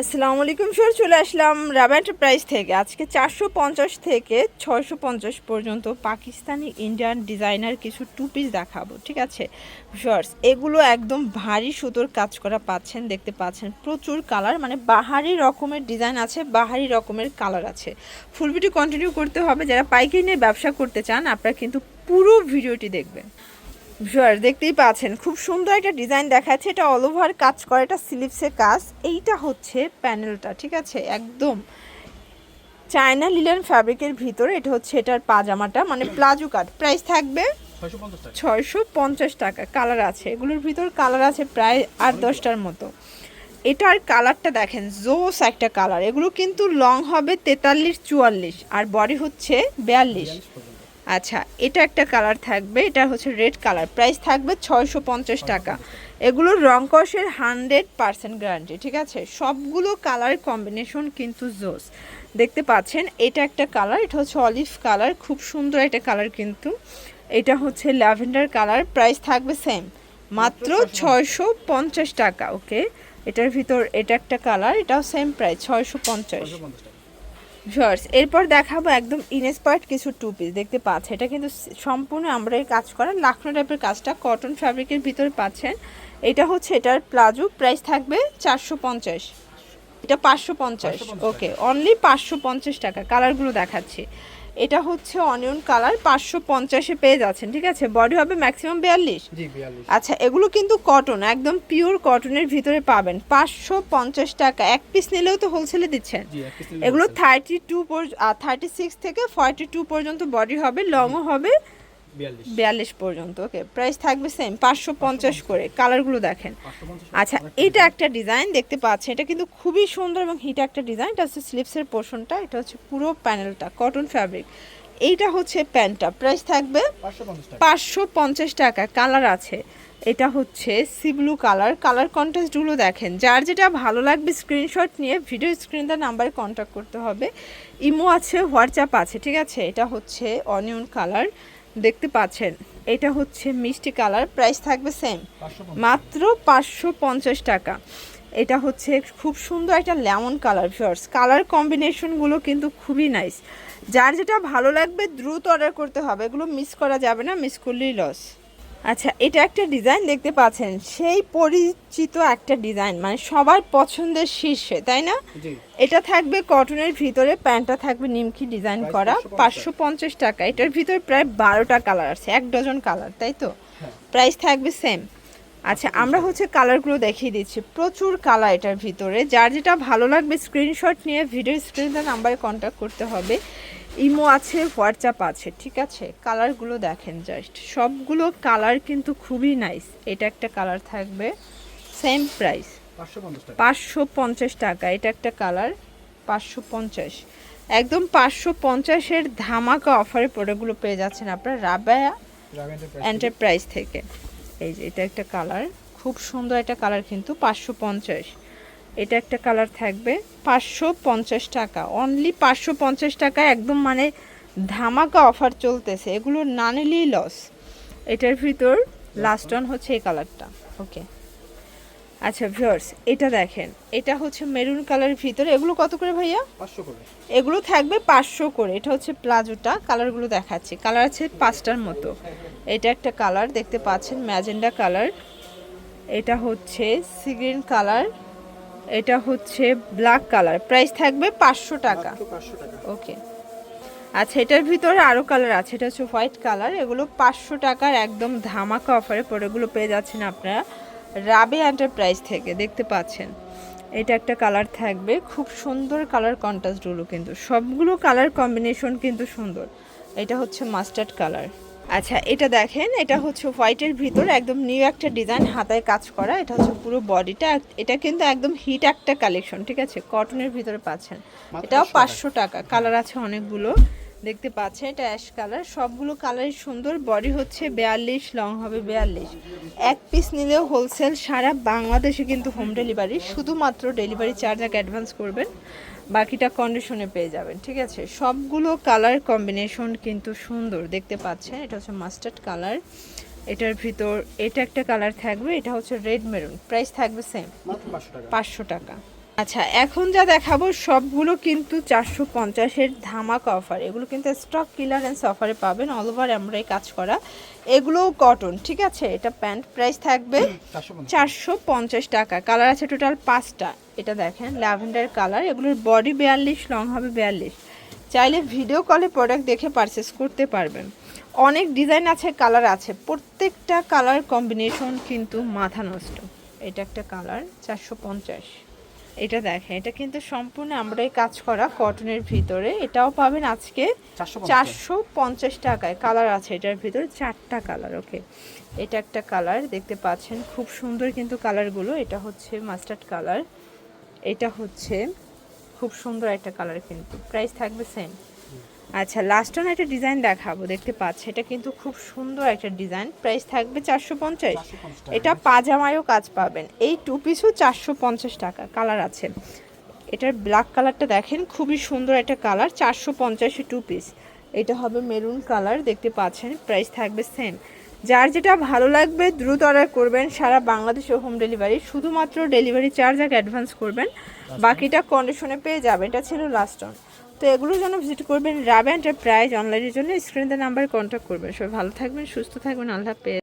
আসসালামু আলাইকুম স্যার, চলে আসলাম রাবা এন্টারপ্রাইজ থেকে। আজকে চারশো পঞ্চাশ থেকে ছয়শো পঞ্চাশ পর্যন্ত পাকিস্তানি ইন্ডিয়ান ডিজাইনার কিছু টু পিস দেখাবো, ঠিক আছে? শর্টস এগুলো একদম ভারী সুতোর কাজ করা পাচ্ছেন, দেখতে পাচ্ছেন। প্রচুর কালার মানে বাহারি রকমের ডিজাইন আছে, বাহারি রকমের কালার আছে। ফুল ভিডিও কন্টিনিউ করতে হবে। যারা পাইকারি নিয়ে ব্যবসা করতে চান, আপনারা কিন্তু পুরো ভিডিওটি দেখবেন। ভিউয়ার দেখতেই পাচ্ছেন, খুব সুন্দর একটা ডিজাইন দেখাচ্ছে, এটা অল ওভার কাজ করে, এটা স্লিপসের কাজ। এইটা হচ্ছে প্যানেলটা ঠিক আছে? একদম চায়না লিলেন ফ্যাব্রিকের ভিতরে, এটা হচ্ছে এটার পাজামাটা মানে প্লাজো কাট। প্রাইস থাকবে ছয়শো পঞ্চাশ টাকা কালার আছে। এগুলোর ভিতর কালার আছে প্রায় আট দশটার মতো। এটার কালারটা দেখেন, জোস একটা কালার এগুলো কিন্তু লং হবে তেতাল্লিশ, চুয়াল্লিশ, আর বডি হচ্ছে বিয়াল্লিশ। আচ্ছা এটা একটা কালার থাকবে এটা হচ্ছে রেড কালার প্রাইস থাকবে ছয়শো পঞ্চাশ টাকা। এগুলোর রং কষের হান্ড্রেড পার্সেন্ট গ্যারান্টি ঠিক আছে? সবগুলো কালার কম্বিনেশন কিন্তু জোস দেখতে পাচ্ছেন এটা একটা কালার এটা হচ্ছে অলিভ কালার খুব সুন্দর একটা কালার কিন্তু। এটা হচ্ছে ল্যাভেন্ডার কালার প্রাইস থাকবে সেম মাত্র ছয়শো পঞ্চাশ। টাকা ওকে এটার ভিতর এটা একটা কালার এটাও সেম প্রাইস ছয়শো পঞ্চাশ। ভিউয়ার্স এরপর দেখাবো একদম ইনস্পায়ার্ড কিছু টু পিস দেখতে পাচ্ছেন এটা কিন্তু সম্পূর্ণ আমরা এই কাজ করা লাখনো টাইপের কাজটা কটন ফ্যাব্রিকের ভিতরে পাচ্ছেন। এটা হচ্ছে এটার প্লাজো প্রাইস থাকবে চারশো পঞ্চাশ। এটা পাঁচশো পঞ্চাশ ওকে অনলি পাঁচশো পঞ্চাশ টাকা। কালারগুলো দেখাচ্ছি। এটা হচ্ছে অনিয়ন কালার পাঁচশো পঞ্চাশে পেয়ে যাচ্ছেন ঠিক আছে? বডি হবে ম্যাক্সিমাম বিয়াল্লিশ? আচ্ছা এগুলো কিন্তু কটন একদম পিওর কটনের ভিতরে পাবেন। পাঁচশো পঞ্চাশ টাকা এক পিস নিলেও তো হোলসেলে দিচ্ছেন। এগুলো থার্টি টু থার্টি সিক্স থেকে ফর্টি টু পর্যন্ত বডি হবে লংও হবে। বিয়াল্লিশ। পর্যন্ত ওকে প্রাইস থাকবে সেম পাঁচশো পঞ্চাশ করে কালারগুলো দেখেন। আচ্ছা এটা একটা ডিজাইন দেখতে পাচ্ছেন এটা কিন্তু খুবই সুন্দর এবং হিট একটা ডিজাইন এটা হচ্ছে স্লিপসের পোর্শনটা এটা হচ্ছে পুরো প্যানেলটা কটন ফ্যাব্রিক এইটা হচ্ছে প্যান্টটা প্রাইস থাকবে পাঁচশো পঞ্চাশ টাকা। কালার আছে। এটা হচ্ছে সি ব্লু কালার কালার কন্ট্রাস্টগুলো দেখেন। যার যেটা ভালো লাগবে স্ক্রিনশট নিয়ে ভিডিও স্ক্রিন স্ক্রিনটার নাম্বারে কন্ট্যাক্ট করতে হবে। ইমো আছে হোয়াটসঅ্যাপ আছে ঠিক আছে? এটা হচ্ছে অনিয়ন কালার দেখতে পাচ্ছেন। এটা হচ্ছে মিষ্টি কালার প্রাইস থাকবে সেম মাত্র পাঁচশো পঞ্চাশ টাকা। এটা হচ্ছে খুব সুন্দর একটা লেমন কালার ফিওর্স কালার কম্বিনেশনগুলো কিন্তু খুবই নাইস যার যেটা ভালো লাগবে দ্রুত অর্ডার করতে হবে। এগুলো মিস করা যাবে না মিস করলেই লস আচ্ছা এটা একটা ডিজাইন দেখতে পাচ্ছেন। সেই পরিচিত একটা ডিজাইন মানে সবার পছন্দের শীর্ষে তাই না? এটা থাকবে কটনের ভিতরে প্যান্টটা থাকবে নিমকি ডিজাইন করা পাঁচশো পঞ্চাশ। টাকা। এটার ভিতরে প্রায় বারোটা কালার আছে এক ডজন কালার তাই তো? হ্যাঁ। প্রাইস থাকবে সেম আচ্ছা আমরা হচ্ছে কালারগুলো দেখিয়ে দিচ্ছি। প্রচুর কালার এটার ভিতরে। যার যেটা ভালো লাগবে স্ক্রিনশট নিয়ে ভিডিও স্ক্রিনে নাম্বারে কন্ট্যাক্ট করতে হবে। ইমো আছে হোয়াটসঅ্যাপ আছে ঠিক আছে? কালারগুলো দেখেন জাস্ট সবগুলো কালার কিন্তু খুবই নাইস এটা একটা কালার থাকবে সেম প্রাইস পাঁচশো পঞ্চাশ টাকা। এটা একটা কালার পাঁচশো পঞ্চাশ। একদম পাঁচশো পঞ্চাশের ধামাকা অফারে প্রোডাক্টগুলো পেয়ে যাচ্ছেন আপনার রাবায়া এন্টারপ্রাইজ থেকে। এই যে এটা একটা কালার খুব সুন্দর একটা কালার কিন্তু পাঁচশো পঞ্চাশ। এটা একটা কালার থাকবে। পাঁচশো পঞ্চাশ টাকা। অনলি পাঁচশো পঞ্চাশ টাকা একদম মানে ধামাকা অফার চলতেছে। এগুলো না নিলেই লস এটার ভিতর লাস্ট অন হচ্ছে এই কালারটা। ওকে আচ্ছা ভিউয়ার্স এটা দেখেন। এটা হচ্ছে মেরুন কালারের ভিতরে। এগুলো কত করে ভাইয়া? পাঁচশো করে। এগুলো থাকবে পাঁচশো করে। এটা হচ্ছে প্লাজোটা। কালারগুলো দেখাচ্ছি। কালার আছে পাঁচটার মতো। এটা একটা কালার দেখতে পাচ্ছেন ম্যাজেন্ডা কালার এটা হচ্ছে সিগ্রিন কালার এটা হচ্ছে ব্ল্যাক কালার প্রাইস থাকবে পাঁচশো টাকা। পাঁচশো টাকা। ওকে আচ্ছা এটার ভিতরে আরও কালার আছে। এটা হচ্ছে হোয়াইট কালার এগুলো পাঁচশো টাকার একদম ধামাকা অফারে পরেগুলো পেয়ে যাচ্ছেন আপনারা রাবে এন্টারপ্রাইজ থেকে দেখতে পাচ্ছেন। এটা একটা কালার থাকবে। খুব সুন্দর কালার কন্ট্রাস্টগুলো কিন্তু। সবগুলো কালার কম্বিনেশন কিন্তু সুন্দর। এটা হচ্ছে মাস্টার্ড কালার আচ্ছা এটা দেখেন এটা হচ্ছে হোয়াইটের ভিতর একদম নিউ একটা ডিজাইন হাতায় কাজ করা এটা হচ্ছে পুরো বডিটা এটা কিন্তু একদম হিট একটা কালেকশন ঠিক আছে? কটনের ভিতরে পাচ্ছেন। এটাও পাঁচশো টাকা। কালার আছে অনেকগুলো দেখতে পাচ্ছেন এটা অ্যাশ কালার সবগুলো কালারই সুন্দর বডি হচ্ছে বিয়াল্লিশ লং হবে বিয়াল্লিশ। এক পিস নিলেও হোলসেল সারা বাংলাদেশে কিন্তু হোম ডেলিভারি শুধুমাত্র ডেলিভারি চার্জ আগে অ্যাডভান্স করবেন। বাকিটা কন্ডিশনে পেয়ে যাবেন ঠিক আছে? সবগুলো কালার কম্বিনেশন কিন্তু সুন্দর দেখতে পাচ্ছেন? এটা হচ্ছে মাস্টার্ড কালার এটার ভিতর এটা একটা কালার থাকবে এটা হচ্ছে রেড মেরুন প্রাইস থাকবে সেম পাঁচশো টাকা। আচ্ছা এখন যা দেখাবো সবগুলো কিন্তু চারশো পঞ্চাশের ধামাকা অফার এগুলো কিন্তু স্টক ক্লিয়ারেন্স অফারে পাবেন অল ওভার আমরাই কাজ করা। এগুলোও কটন ঠিক আছে? এটা প্যান্ট প্রাইস থাকবে চারশো পঞ্চাশ। চারশো পঞ্চাশ টাকা। কালার আছে টোটাল পাঁচটা। এটা দেখেন ল্যাভেন্ডার কালার এগুলোর বডি বিয়াল্লিশ লং হবে বিয়াল্লিশ। চাইলে ভিডিও কলে প্রোডাক্ট দেখে পারচেস করতে পারবেন। অনেক ডিজাইন আছে কালার আছে। প্রত্যেকটা কালার কম্বিনেশন কিন্তু মাথা নষ্ট। এটা একটা কালার চারশো পঞ্চাশ। এটা দেখেন এটা কিন্তু সম্পূর্ণ আমরাই কাজ করা কটনের ভিতরে। এটাও পাবেন আজকে চারশো পঞ্চাশ। টাকায়। কালার আছে এটার ভিতরে চারটা কালার ওকে এটা একটা কালার দেখতে পাচ্ছেন খুব সুন্দর কিন্তু কালারগুলো এটা হচ্ছে মাস্টার্ড কালার এটা হচ্ছে খুব সুন্দর একটা কালার কিন্তু। প্রাইস থাকবে সেম আচ্ছা লাস্ট অন একটা ডিজাইন দেখাবো দেখতে পাচ্ছি এটা কিন্তু খুব সুন্দর একটা ডিজাইন প্রাইস থাকবে চারশো পঞ্চাশ। এটা পাজামায়ও কাজ পাবেন এই টু পিসও চারশো পঞ্চাশ টাকা কালার আছে। এটার ব্ল্যাক কালারটা দেখেন খুবই সুন্দর একটা কালার চারশো পঞ্চাশে টু পিস এটা হবে মেরুন কালার দেখতে পাচ্ছেন প্রাইস থাকবে সেম যার যেটা ভালো লাগবে দ্রুত অর্ডার করবেন সারা বাংলাদেশে হোম ডেলিভারি শুধুমাত্র ডেলিভারি চার্জ আগে অ্যাডভান্স করবেন। বাকিটা কন্ডিশনে পেয়ে যাবেন এটা ছিল লাস্ট অন তো এগুলো যেন ভিজিট করবেন। রাবে এন্টারপ্রাইজ অনলাইনের জন্য স্ক্রিনে নাম্বার কন্ট্যাক্ট করবেন। সবাই ভালো থাকবেন, সুস্থ থাকবেন। আল্লাহ হাফেজ।